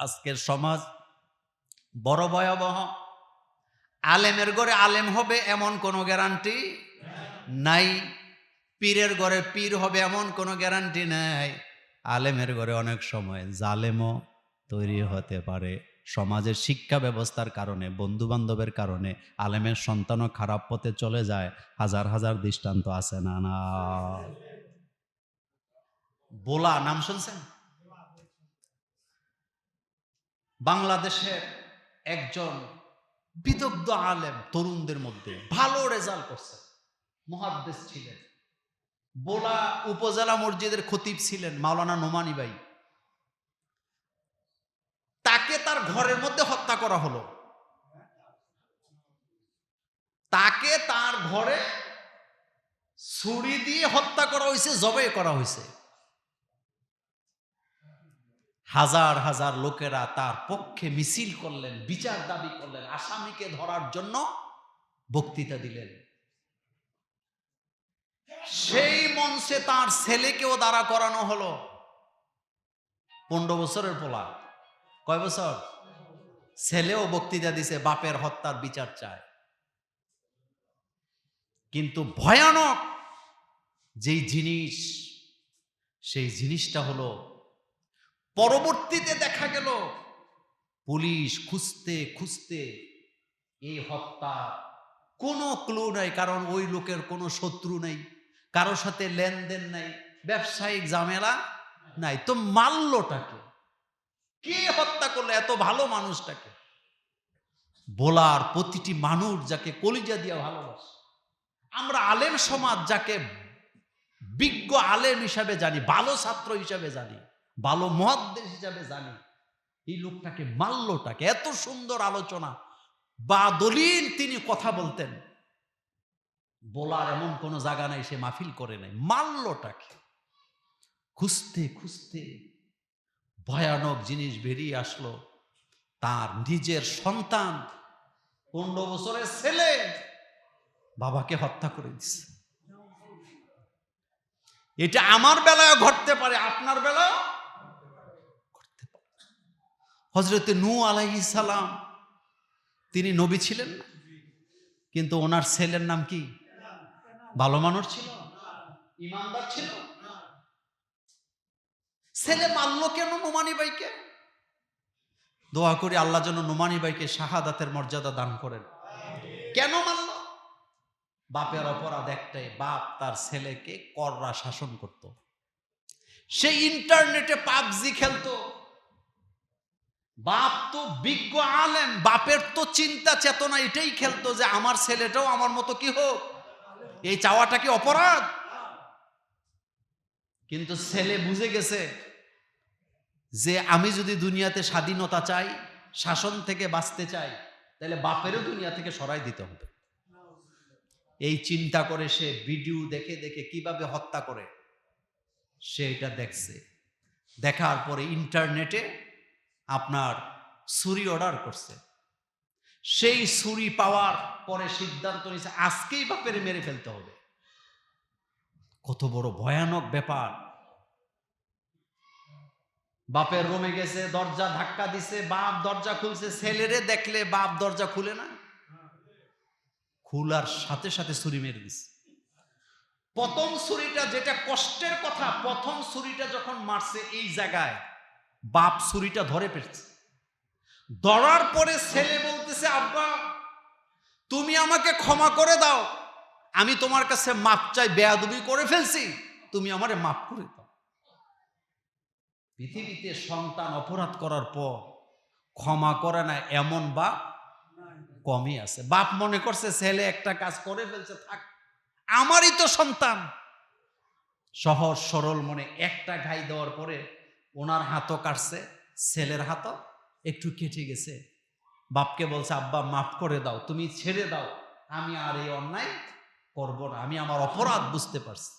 আজকের সমাজ বড় ভয়াবহ। আলেমের ঘরে আলেম হবে এমন কোনো গ্যারান্টি নাই। পীরের ঘরে পীর হবে এমন কোনো গ্যারান্টি নাই। আলেমের ঘরে অনেক সময় জালেমও তৈরি হতে পারে। সমাজের শিক্ষা ব্যবস্থার কারণে বন্ধু বান্ধবের কারণে আলেমের সন্তানও খারাপ পথে চলে যায়। হাজার হাজার দৃষ্টান্ত আছে না না। বোলা, নাম শুনছেন? বাংলাদেশের একজন বিদগ্ধ আলেম তরুণদের মধ্যে ভালো রেজাল্ট করছে। মহাদ্দেশ ছিলেন। বোলা উপজেলা মসজিদের খতিব ছিলেন মাওলানা নোমানি ভাই। তাকে তার ঘরের মধ্যে হত্যা করা হলো। তাকে তার ঘরে ছুরি দিয়ে হত্যা করা হয়েছে, জবাই করা হয়েছে। হাজার হাজার লোকেরা তার পক্ষে মিছিল করলেন, বিচার দাবি করলেন, আসামিকে ধরার জন্য বক্তৃতা দিলেন। সেই মঞ্চে তার ছেলেকেও দাঁড়া করানো হলো। পনেরো বছরের পোলা। কয় বছর? ছেলেও বক্তৃতা দিছে, বাপের হত্যার বিচার চায়। কিন্তু ভয়ানক যেই জিনিস, সেই জিনিসটা হলো পরবর্তীতে দেখা গেল, পুলিশ খুঁজতে খুঁজতে এই হত্যা কোনো ক্লু নাই, কারণ ওই লোকের কোনো শত্রু নেই কারোর সাথে লেনদেন নাই, ব্যবসায়িক ঝামেলা নাই। তো মাল্যটাকে কে হত্যা করল এত ভালো মানুষটাকে? বলার প্রতিটি মানুষ যাকে কলিজা দিয়া ভালোবাসে। আমরা আলেম সমাজ যাকে বিজ্ঞ আলেম হিসাবে জানি, ভালো ছাত্র হিসাবে জানি। ভালো মহাদ্দেশ হিসাবে জানি। এই লোকটাকে মাল্যটাকে এত সুন্দর আলোচনা। বা দলিল তিনি কথা বলতেন। বলার এমন কোনো জায়গা নাই, সে মাহফিল করে নাই। মাল্যটাকে খুঁজতে খুঁজতে ভয়ানক জিনিস বেরিয়ে আসলো। তার নিজের সন্তান, পনেরো বছরের ছেলে, বাবাকে হত্যা করে দিচ্ছে এটা আমার বেলায় ঘটতে পারে, আপনার বেলায় হজরতে নু আলাইহিস সালাম, তিনি নবী ছিলেন না কিন্তু ওনার ছেলের নাম কি? ভালো মানুষ ছিল? ইমানদার ছিল? ছেলে মারলো কেন নোমানি বাইকে দোয়া করি আল্লাহ যেন নোমানি বাইকে শাহাদাতের মর্যাদা দান করেন। কেন মানল বাপের অপরাধ একটাই, বাপ তার ছেলেকে কররা শাসন করত। সে ইন্টারনেটে পাবজি খেলতো। বাপ তো বিজ্ঞ আলেম, বাপের তো চিন্তা চেতনা এটাই খেলতো যে আমার ছেলেটাও আমার মতো কি হোক? এই চাওয়াটা কি অপরাধ? কিন্তু ছেলে বুঝে গেছে যে আমি যদি দুনিয়াতে স্বাধীনতা চাই, শাসন থেকে বাঁচতে চাই, তাহলে বাপেরও দুনিয়া থেকে সরাই দিতে হবে। এই চিন্তা করে সে ভিডিও দেখে দেখে কীভাবে হত্যা করে, সে এটা দেখছে। দেখার পরে ইন্টারনেটে আপনার ছুরি অর্ডার করছে। সেই ছুরি পাওয়ার পরে সিদ্ধান্ত নিয়েছে, আজকেই বাপের মেরে ফেলতে হবে। কত বড় ভয়ানক ব্যাপার। বাপের রুমে গেছে, দরজা ধাক্কা দিছে, বাপ দরজা খুলছে, ছেলেরে দেখলে বাপ দরজা খুলে না? খুলার সাথে সাথে ছুরি মেরে দিছে। প্রথম ছুরিটা যেটা কষ্টের কথা, প্রথম ছুরিটা যখন মারছে এই জায়গায় বাপ ছুরিটা ধরে পেয়েছে ধরার পরে ছেলে বলতেছে, আব্বা, তুমি আমাকে ক্ষমা করে দাও। আমি তোমার কাছে মাপ চাই, বেয়াদবি করে ফেলছি। তুমি আমারে মাপ করে দাও। পৃথিবীতে সন্তান অপরাধ করার পর ক্ষমা করে না এমন বাপ কমই আছে। বাপ মনে করছে, ছেলে একটা কাজ করে ফেলছে, থাক, আমারই তো সন্তান। সহজ সরল মনে একটা ঘাই দেওয়ার পরে ওনার হাতও কাটছে, ছেলের হাতও একটু কেটে গেছে। বাপকে বলছে, আব্বা, মাফ করে দাও, তুমি ছেড়ে দাও, আমি আর এই অন্যায় করব না, আমি আমার অপরাধ বুঝতে পারছি।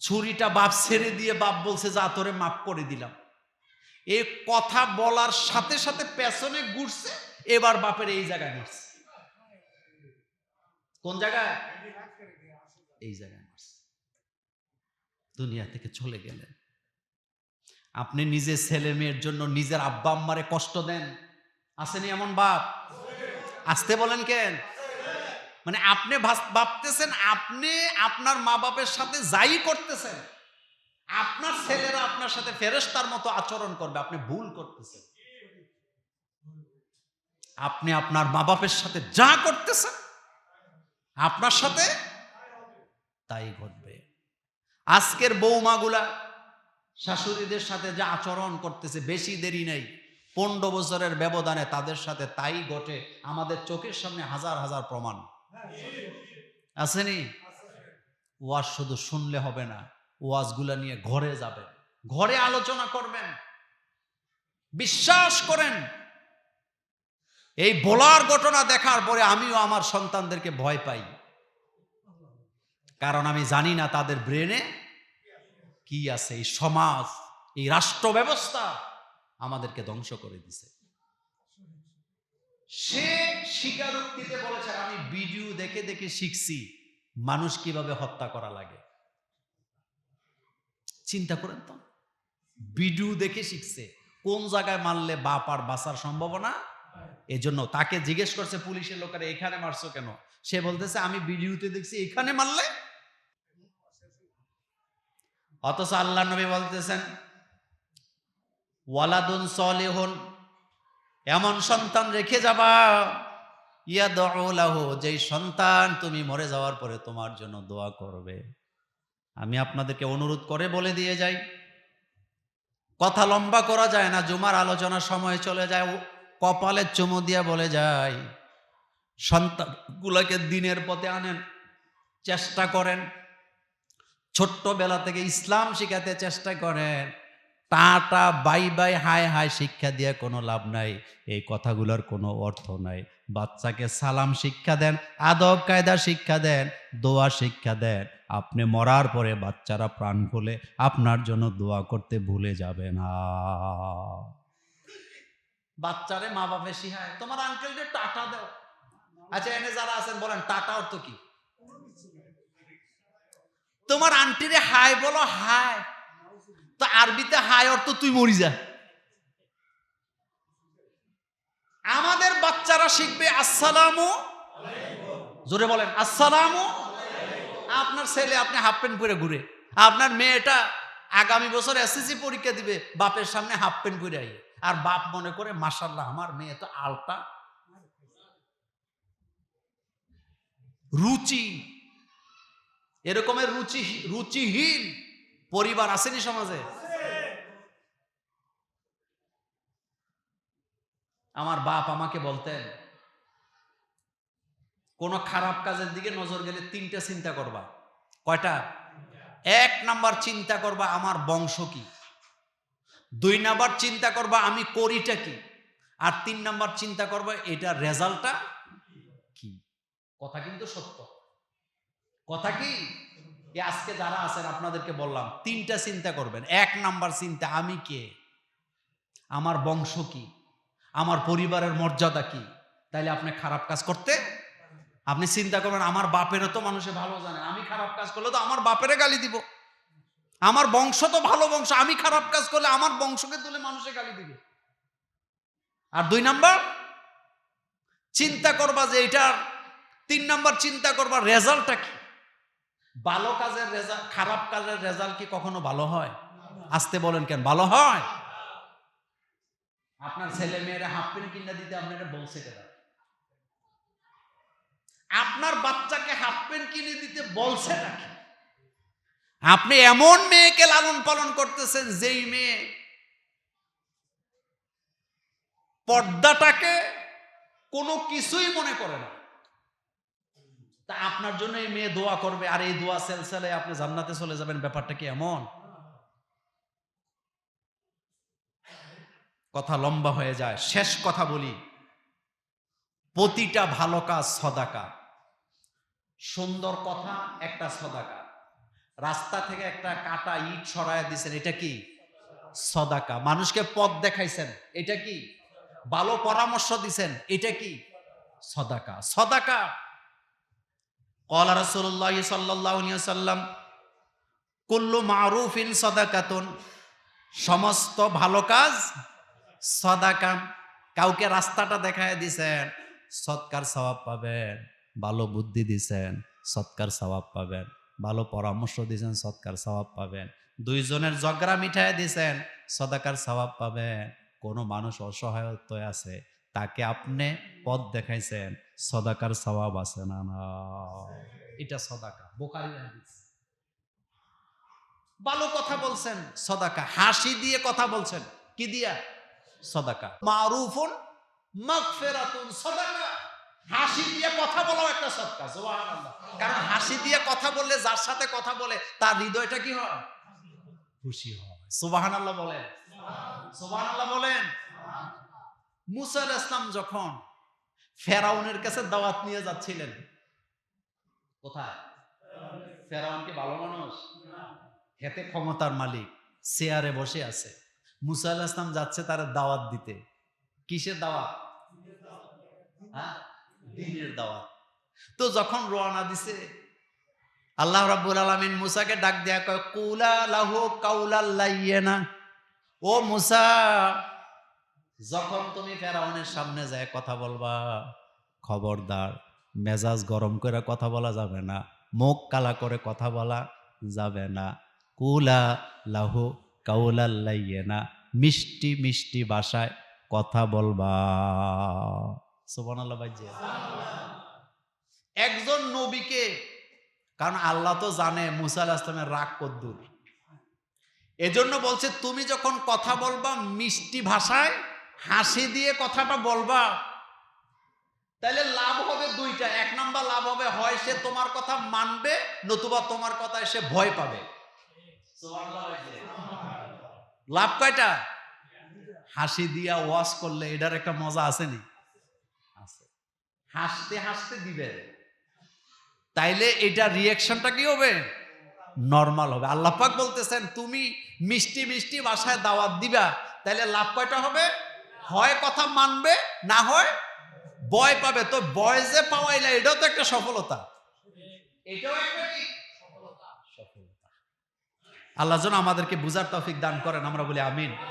ছুরিটা বাপ ছেড়ে দিয়ে বাপ বলছে, যা, তোরে মাফ করে দিলাম। এ কথা বলার সাথে সাথে পেছনে ঘুরছে, এবার বাপের এই জায়গায় মারছে কোন জায়গায়? এই জায়গায় মারছে দুনিয়া থেকে চলে গেলেন। আপনি নিজে ছেলে মেয়ের জন্য নিজের আব্বা আম্মারে কষ্ট দেন? আসেনি এমন বাপ? আসতে বলেন কেন? মানে আপনি ভাবতেছেন আপনি আপনার মা বাপের সাথে যাই করতেছেন, আপনার ছেলেরা আপনার সাথে ফেরেশতার মতো আচরণ করবে, আপনি ভুল করতেছেন। আপনি আপনার মা বাপের সাথে যা করতেছেন, আপনার সাথে তাই ঘটবে। আজকের বৌমাগুলা শাশুড়িদের সাথে যা আচরণ করতেছে, বেশি দেরি নেই। পনেরো বছরের ব্যবধানে তাদের সাথে তাই ঘটে। আমাদের চোখের সামনে হাজার হাজার প্রমাণ। আসেনি? ওয়াজ শুধু শুনলে হবে না, ওয়াজগুলা নিয়ে ঘরে যাবেন। ঘরে আলোচনা করবেন। বিশ্বাস করেন। এই বলার ঘটনা দেখার পরে আমিও আমার সন্তানদেরকে ভয় পাই। কারণ আমি জানি না তাদের ব্রেনে কি আছে? এই সমাজ, এই রাষ্ট্র ব্যবস্থা আমাদেরকে ধ্বংস করে দিছে। সে স্বীকারোক্তিতে বলেছে আমি ভিডিও দেখে দেখে শিখছি, মানুষ কীভাবে হত্যা করা লাগে। চিন্তা করেন তো। ভিডিও দেখে শিখছে, কোন জায়গায় মারলে বাপ আর বাঁচার সম্ভাবনা? এই জন্য তাকে জিজ্ঞেস করছে পুলিশের লোকেরা, এখানে মারছো কেন? সে বলতেছে, আমি ভিডিওতে দেখছি, এখানে মারলে অথচ আল্লাহ নবী বলতেছেন, ওয়ালাদুন সলিহুন, এমন সন্তান রেখে যাবা ইয়া দলাহু যেই সন্তান তুমি মরে যাওয়ার পরে তোমার জন্য দোয়া করবে। আমি আপনাদেরকে অনুরোধ করে বলে দিয়ে যাই, কথা লম্বা করা যায় না, জুমার আলোচনার সময় চলে যায় কপালে চুমু দিয়া বলে যায় সন্তানগুলোকে দিনের পথে আনেন, চেষ্টা করেন ছোট্টবেলা থেকে ইসলাম শিখাতে চেষ্টা করেন। Tata, bye bye, hi hi শিক্ষা দিয়ে কোনো লাভ নাই। এই কথাগুলোর কোনো অর্থ নাই। বাচ্চাকে সালাম শিক্ষা দেন, আদব, কায়দা শিক্ষা দেন, দোয়া শিক্ষা দেন। আপনি মরার পরে বাচ্চারা প্রাণ খুলে আপনার জন্য দোয়া করতে ভুলে যাবে না। বাচ্চারে মা বাপে শিখায়, তোমার আঙ্কেলকে টাটা দাও। আচ্ছা এনে যারা আছেন বলেন, টাটা অর্থ কি? তোমার আন্টিরে হাই বলো হাই। তো আরবিতে হাই অর্থ তুই মরি যা। আমাদের বাচ্চারা শিখবে আসসালামু জোরে বলেন, আসসালামু আপনার ছেলে আপনি হাফ প্যান্ট পরে ঘুরে। আপনার মেয়েটা আগামী বছর এসএসসি পরীক্ষা দিবে, বাপের সামনে হাফ প্যান্ট পরে আইয়ে। আর বাপ মনে করে মাসাল্লাহ আমার মেয়ে তো আলটা রুচি। এরকমের রুচি, রুচিহীন পরিবার আসেনি সমাজে? আমার বাপ আমাকে বলতেন, কোন খারাপ কাজের দিকে নজর গেলে তিনটা চিন্তা করবা। কয়টা? এক নাম্বার চিন্তা করবা, আমার বংশ কি? দুই নাম্বার চিন্তা করবা, আমি করিটা কি? আর তিন নাম্বার চিন্তা করবা এটা রেজাল্টটা কি? কথা কিন্তু সত্য। কথা কি? আজকে যারা আছেন, আপনাদেরকে বললাম, তিনটা চিন্তা করবেন। এক নাম্বার চিন্তা, আমি কে? আমার বংশ কি? আমার পরিবারের মর্যাদা কি? তাইলে আপনি খারাপ কাজ করতে আপনি চিন্তা করবেন, আমার বাপেরও তো মানুষে ভালো জানে। আমি খারাপ কাজ করলে তো আমার বাপেরে গালি দিব। আমার বংশ তো ভালো বংশ, আমি খারাপ কাজ করলে আমার বংশকে তুলে মানুষে গালি দিবে। আর দুই নাম্বার, চিন্তা করবা যে এটার, তিন নাম্বার চিন্তা করবা রেজাল্টটা কি? ভালো কাজের রেজাল্ট, খারাপ কাজের রেজাল্ট কি কখনো ভালো হয়? আসতে বলেন কেন, ভালো হয়? আপনার ছেলে মেয়েরা হাফ প্যান্ট কিনে দিতে আপনারা বলছে কেন? আপনার বাচ্চাকে হাফ প্যান্ট কিনে দিতে বলছে নাকি? আপনি এমন মেয়েকে লালন পালন করতেছেন যেই মেয়ে পর্দাটাকে কোনো কিছুই মনে করে না। তা আপনার জন্য এই মেয়ে দোয়া করবে, আর এই দোয়া সেলসেলে আপনি জান্নাতে চলে যাবেন, ব্যাপারটা কি এমন? কথা লম্বা হয়ে যায়। শেষ কথা বলি। প্রতিটা ভালো কাজ সদাকা। সুন্দর কথা একটা সদাকা। রাস্তা থেকে একটা কাটা ইট সরায় দিছেন, এটা কি? সদাকা। মানুষকে পথ দেখাইছেন, এটা কি? ভালো পরামর্শ দিছেন, এটা কি? সদাকা। সদাকা। কলা রসুল্লাহ সাল্লাহ সাল্লাম কুল্লু মারুফিন সদাকাতুন। সমস্ত ভালো কাজ সদাকাম কাউকে রাস্তাটা দেখায় দিছেন, সৎকার সওয়াব পাবেন, ভালো বুদ্ধি দিছেন, সৎকার সওয়াব পাবেন, ভালো পরামর্শ দিছেন, সৎকার স্বভাব পাবেন। দুইজনের জগরা মিঠাই দিছেন, সদাকার স্বভাব পাবেন। কোনো মানুষ অসহায়ত্বয় আছে। তাকে আপনি পথ দেখাইছেন, সদাকার সওয়াব আছে না না? এটা সদাকা বোকারি ভালো কথা বলছেন, সদাকা। হাসি দিয়ে কথা বলছেন, কি দিয়া? সদাকা। মারুফুন, মাগফিরাতুন, সদাকা। হাসি দিয়ে কথা একটা সদকা কারণ হাসি দিয়ে কথা বললে, যার সাথে কথা বলে, তার হৃদয়টা কি হয়? খুশি হয়। বলেন। বলেন। মুসা আলাইহিস ইসলাম যখন ফেরাউনের কাছে দাওয়াত নিয়ে যাচ্ছিলেন, কোথায়? ফেরাউন কি ভালো মানুষ? হেতে ক্ষমতার মালিক, চেয়ারে বসে আছে। মুসা আল্লাহ ইসলাম যাচ্ছে তার দাওয়াত দিতে। কিসের দাওয়াত? হ্যাঁ? দিনের দাওয়াত। তো যখন রওনা দিছে, আল্লাহ রাব্বুল আলামিন মুসাকে ডাক দেয়া কয়, কুলা লাহু কাউলাল লাইয়িনা। ও মুসা যখন তুমি ফেরাউনের সামনে যায় কথা বলবা, খবরদার, মেজাজ গরম করে কথা বলা যাবে না, মুখ কালা করে কথা বলা যাবে না। কুলা লাহু কাউলাল্লাইয়ে না মিষ্টি মিষ্টি ভাষায় কথা বলবা। বাজ্যে একজন নবীকে, কারণ আল্লাহ তো জানে, মুসা আলাহিস ইসলামের রাগ কদ্দুর। এজন্য বলছে, তুমি যখন কথা বলবা মিষ্টি ভাষায় হাসি দিয়ে কথাটা বলবা। তাহলে লাভ হবে দুইটা। এক নাম্বার লাভ হবে, হয় সে তোমার কথা মানবে, নতুবা তোমার কথায় সে ভয় পাবে। লাভ কয়টা? হাসি দিয়া ওয়াশ করলে এটার একটা মজা আসেনি? হাসতে হাসতে দিবে। তাইলে এটা রিয়াকশনটা কি হবে? নর্মাল হবে। আল্লাহ পাক বলতেছেন, তুমি মিষ্টি মিষ্টি ভাষায় দাওয়াত দিবা, তাইলে লাভ কয়টা হবে? হয় কথা মানবে না হয় বয় পাবে। তো বয় যে পাওয়াই না এটাও তো একটা সফলতা। এটাও একটা সফলতা। আল্লাহ যেন আমাদেরকে বুঝার তফিক দান করেন আমরা বলি আমিন।